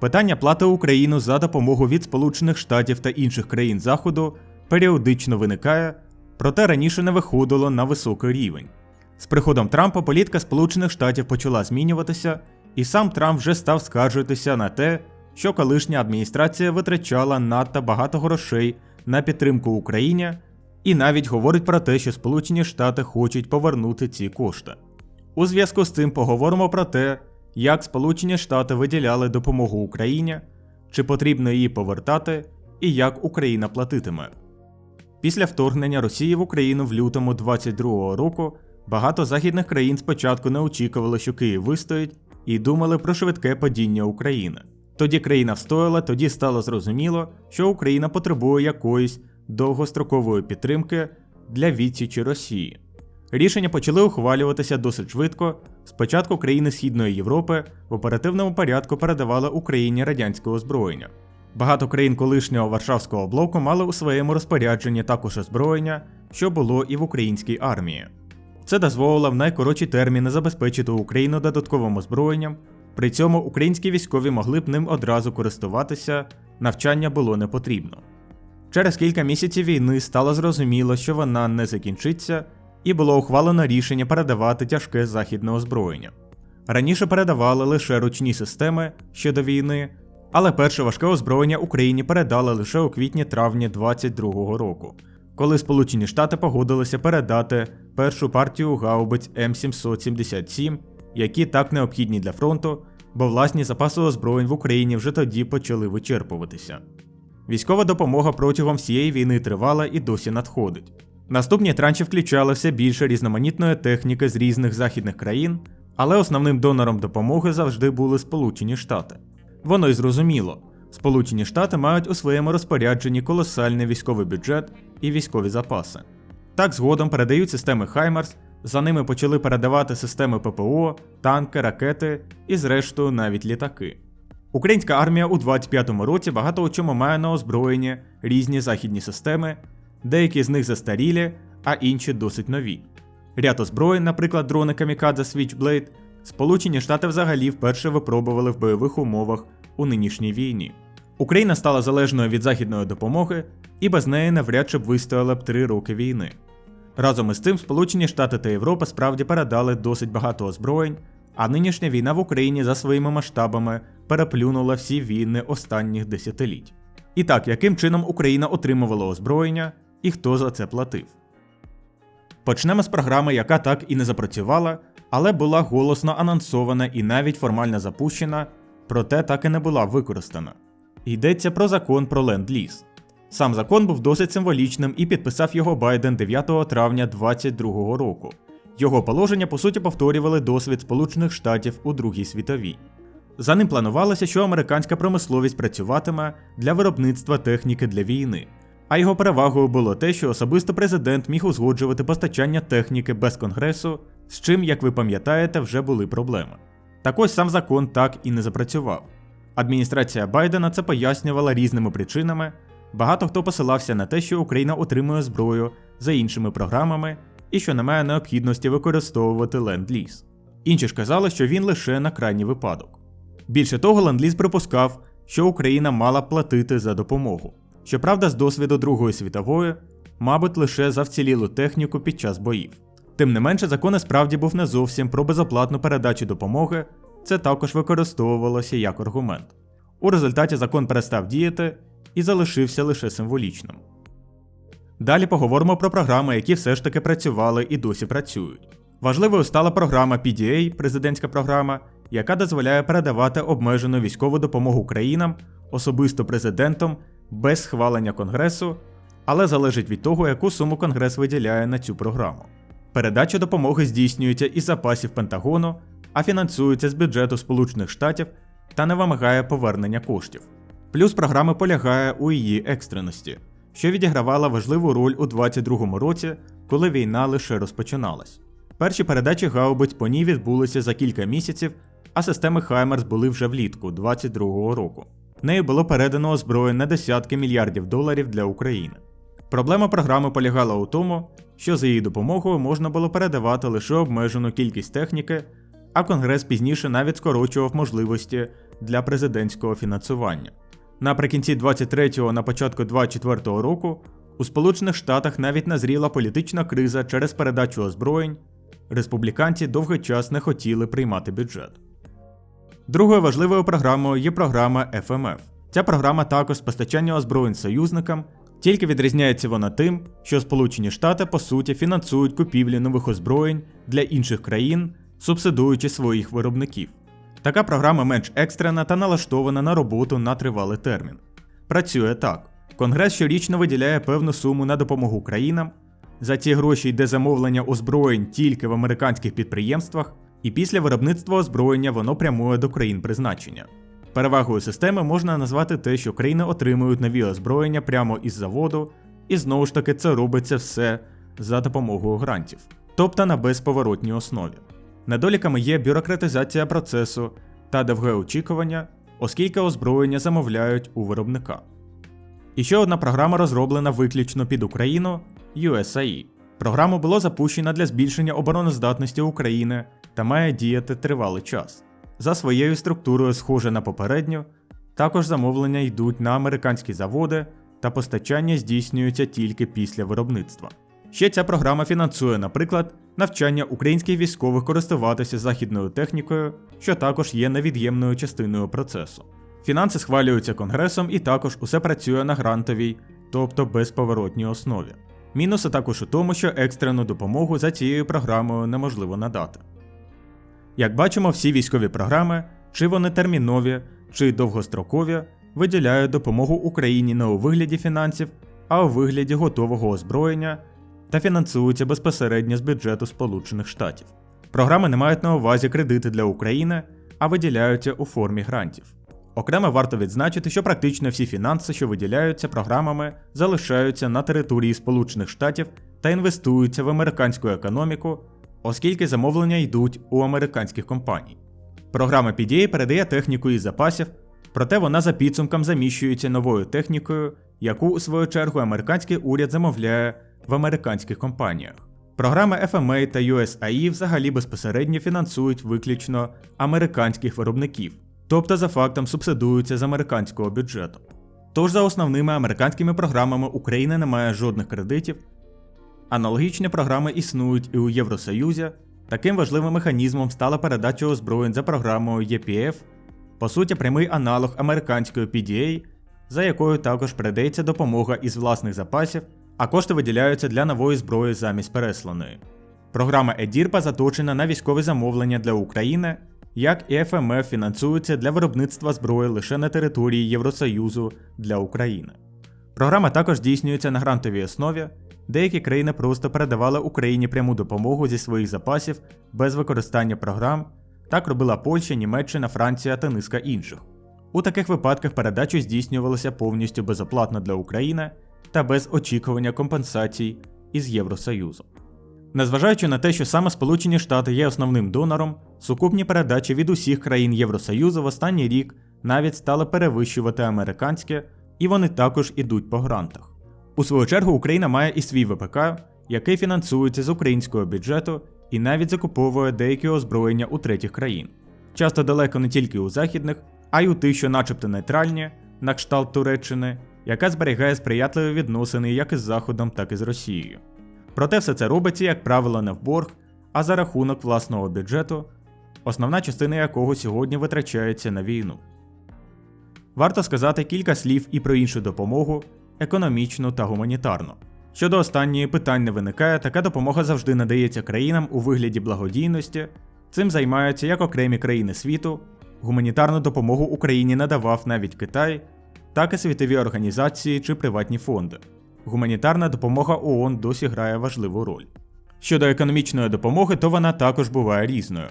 Питання плати Україну за допомогу від Сполучених Штатів та інших країн Заходу періодично виникає, проте раніше не виходило на високий рівень. З приходом Трампа політика Сполучених Штатів почала змінюватися, і сам Трамп вже став скаржитися на те, що колишня адміністрація витрачала надто багато грошей на підтримку Україні, і навіть говорить про те, що Сполучені Штати хочуть повернути ці кошти. У зв'язку з цим поговоримо про те, як Сполучені Штати виділяли допомогу Україні, чи потрібно її повертати, і як Україна платитиме. Після вторгнення Росії в Україну в лютому 22-го року багато західних країн спочатку не очікували, що Київ вистоїть, і думали про швидке падіння України. Тоді країна встояла, тоді стало зрозуміло, що Україна потребує якоїсь довгострокової підтримки для відсічі Росії. Рішення почали ухвалюватися досить швидко. Спочатку країни Східної Європи в оперативному порядку передавали Україні радянське озброєння. Багато країн колишнього Варшавського блоку мали у своєму розпорядженні також озброєння, що було і в українській армії. Це дозволило в найкоротші терміни забезпечити Україну додатковим озброєнням, при цьому українські військові могли б ним одразу користуватися, навчання було не потрібно. Через кілька місяців війни стало зрозуміло, що вона не закінчиться, і було ухвалено рішення передавати тяжке західне озброєння. Раніше передавали лише ручні системи ще до війни, але перше важке озброєння Україні передали лише у квітні-травні 22-го року, коли Сполучені Штати погодилися передати першу партію гаубиць М777, які так необхідні для фронту, бо власні запаси озброєнь в Україні вже тоді почали вичерпуватися. Військова допомога протягом всієї війни тривала і досі надходить. Наступні транші включали все більше різноманітної техніки з різних західних країн, але основним донором допомоги завжди були Сполучені Штати. Воно й зрозуміло. Сполучені Штати мають у своєму розпорядженні колосальний військовий бюджет і військові запаси. Так згодом передають системи Хаймарс, за ними почали передавати системи ППО, танки, ракети і, зрештою, навіть літаки. Українська армія у 25-му році багато у чому має на озброєнні різні західні системи, деякі з них застарілі, а інші досить нові. Ряд озброєнь, наприклад, дрони Камікадзе Switchblade, Сполучені Штати взагалі вперше випробували в бойових умовах у нинішній війні. Україна стала залежною від західної допомоги, і без неї навряд чи б вистояла б три роки війни. Разом із тим, Сполучені Штати та Європа справді передали досить багато озброєнь, а нинішня війна в Україні за своїми масштабами переплюнула всі війни останніх десятиліть. І так, яким чином Україна отримувала озброєння і хто за це платив? Почнемо з програми, яка так і не запрацювала, але була голосно анонсована і навіть формально запущена, проте так і не була використана. Йдеться про закон про ленд-ліз. Сам закон був досить символічним і підписав його Байден 9 травня 2022 року. Його положення по суті повторювали досвід Сполучених Штатів у Другій світовій. За ним планувалося, що американська промисловість працюватиме для виробництва техніки для війни. А його перевагою було те, що особисто президент міг узгоджувати постачання техніки без конгресу, з чим, як ви пам'ятаєте, вже були проблеми. Так ось сам закон так і не запрацював. Адміністрація Байдена це пояснювала різними причинами. Багато хто посилався на те, що Україна отримує зброю за іншими програмами і що немає необхідності використовувати ленд-ліз. Інші ж казали, що він лише на крайній випадок. Більше того, ленд-ліз припускав, що Україна мала платити за допомогу. Щоправда, з досвіду Другої світової, мабуть, лише за вцілілу техніку під час боїв. Тим не менше, закон справді був не зовсім про безоплатну передачу допомоги, це також використовувалося як аргумент. У результаті закон перестав діяти і залишився лише символічним. Далі поговоримо про програми, які все ж таки працювали і досі працюють. Важливою стала програма PDA, президентська програма, яка дозволяє передавати обмежену військову допомогу країнам, особисто президентом, без схвалення Конгресу, але залежить від того, яку суму Конгрес виділяє на цю програму. Передача допомоги здійснюється із запасів Пентагону, а фінансується з бюджету Сполучених Штатів та не вимагає повернення коштів. Плюс програма полягає у її екстреності, що відігравала важливу роль у 22-му році, коли війна лише розпочиналась. Перші передачі гаубиць по ній відбулися за кілька місяців, а системи Хаймерс були вже влітку 22-го року. Нею було передано озброєнь на десятки мільярдів доларів для України. Проблема програми полягала у тому, що за її допомогою можна було передавати лише обмежену кількість техніки, а Конгрес пізніше навіть скорочував можливості для президентського фінансування. Наприкінці 23-го на початку 24-го року у Сполучених Штатах навіть назріла політична криза через передачу озброєнь. Республіканці довгий час не хотіли приймати бюджет. Другою важливою програмою є програма FMF. Ця програма також постачання озброєнь союзникам, тільки відрізняється вона тим, що Сполучені Штати по суті фінансують купівлю нових озброєнь для інших країн, субсидуючи своїх виробників. Така програма менш екстрена та налаштована на роботу на тривалий термін. Працює так: Конгрес щорічно виділяє певну суму на допомогу країнам. За ці гроші йде замовлення озброєнь тільки в американських підприємствах, і після виробництва озброєння воно прямує до країн призначення. Перевагою системи можна назвати те, що країни отримують нові озброєння прямо із заводу, і знову ж таки це робиться все за допомогою грантів, тобто на безповоротній основі. Недоліками є бюрократизація процесу та довге очікування, оскільки озброєння замовляють у виробника. І ще одна програма розроблена виключно під Україну USAE. Програма була запущена для збільшення обороноздатності України та має діяти тривалий час. За своєю структурою схоже на попередню, також замовлення йдуть на американські заводи та постачання здійснюється тільки після виробництва. Ще ця програма фінансує, наприклад, навчання українських військових користуватися західною технікою, що також є невід'ємною частиною процесу. Фінанси схвалюються Конгресом і також усе працює на грантовій, тобто безповоротній основі. Мінуси також у тому, що екстрену допомогу за цією програмою неможливо надати. Як бачимо, всі військові програми, чи вони термінові, чи довгострокові, виділяють допомогу Україні не у вигляді фінансів, а у вигляді готового озброєння та фінансуються безпосередньо з бюджету Сполучених Штатів. Програми не мають на увазі кредити для України, а виділяються у формі грантів. Окремо варто відзначити, що практично всі фінанси, що виділяються програмами, залишаються на території Сполучених Штатів та інвестуються в американську економіку, оскільки замовлення йдуть у американських компаній. Програма PDA передає техніку із запасів, проте вона за підсумком заміщується новою технікою, яку у свою чергу американський уряд замовляє в американських компаніях. Програми FMA та USAE взагалі безпосередньо фінансують виключно американських виробників, тобто за фактом субсидуються з американського бюджету. Тож за основними американськими програмами Україна не має жодних кредитів. Аналогічні програми існують і у Євросоюзі. Таким важливим механізмом стала передача озброєнь за програмою EPF, по суті, прямий аналог американської PDA, за якою також передається допомога із власних запасів, а кошти виділяються для нової зброї замість пересланої. Програма EDIRPA заточена на військові замовлення для України, як і FMF фінансується для виробництва зброї лише на території Євросоюзу для України. Програма також здійснюється на грантовій основі. Деякі країни просто передавали Україні пряму допомогу зі своїх запасів без використання програм. Так робила Польща, Німеччина, Франція та низка інших. У таких випадках передачі здійснювалися повністю безоплатно для України та без очікування компенсацій із Євросоюзу. Незважаючи на те, що саме Сполучені Штати є основним донором, сукупні передачі від усіх країн Євросоюзу в останній рік навіть стали перевищувати американське, і вони також ідуть по грантах. У свою чергу Україна має і свій ВПК, який фінансується з українського бюджету і навіть закуповує деякі озброєння у третіх країн. Часто далеко не тільки у західних, а й у тих, що начебто нейтральні, на кшталт Туреччини, яка зберігає сприятливі відносини як із Заходом, так і з Росією. Проте все це робиться, як правило, не в борг, а за рахунок власного бюджету, основна частина якого сьогодні витрачається на війну. Варто сказати кілька слів і про іншу допомогу, економічну та гуманітарну. Щодо останньої питань не виникає, така допомога завжди надається країнам у вигляді благодійності. Цим займаються як окремі країни світу. Гуманітарну допомогу Україні надавав навіть Китай, так і світові організації чи приватні фонди. Гуманітарна допомога ООН досі грає важливу роль. Щодо економічної допомоги, то вона також буває різною.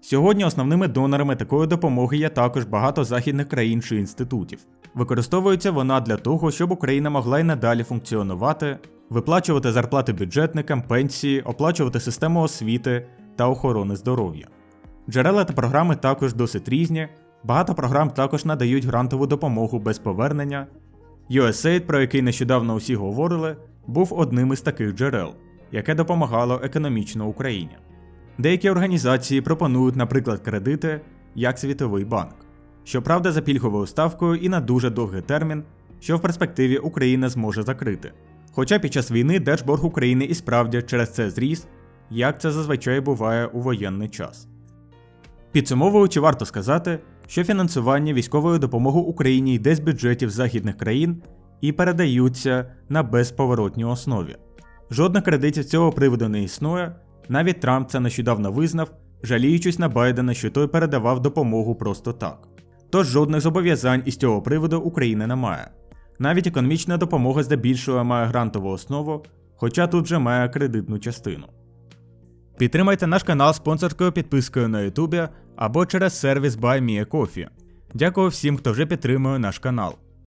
Сьогодні основними донорами такої допомоги є також багато західних країн чи інститутів. Використовується вона для того, щоб Україна могла й надалі функціонувати, виплачувати зарплати бюджетникам, пенсії, оплачувати систему освіти та охорони здоров'я. Джерела та програми також досить різні. Багато програм також надають грантову допомогу без повернення. USAID, про який нещодавно усі говорили, був одним із таких джерел, яке допомагало економічно Україні. Деякі організації пропонують, наприклад, кредити як Світовий банк. Щоправда, за пільговою ставкою і на дуже довгий термін, що в перспективі Україна зможе закрити. Хоча під час війни держборг України і справді через це зріс, як це зазвичай буває у воєнний час. Підсумовуючи, варто сказати, що фінансування військової допомоги Україні йде з бюджетів західних країн і передаються на безповоротній основі. Жодних кредитів з цього приводу не існує, навіть Трамп це нещодавно визнав, жаліючись на Байдена, що той передавав допомогу просто так. Тож жодних зобов'язань із цього приводу Україна не має. Навіть економічна допомога здебільшого має грантову основу, хоча тут же має кредитну частину. Підтримайте наш канал спонсорською підпискою на Ютубі або через сервіс BuyMeACoffee. Дякую всім, хто вже підтримує наш канал.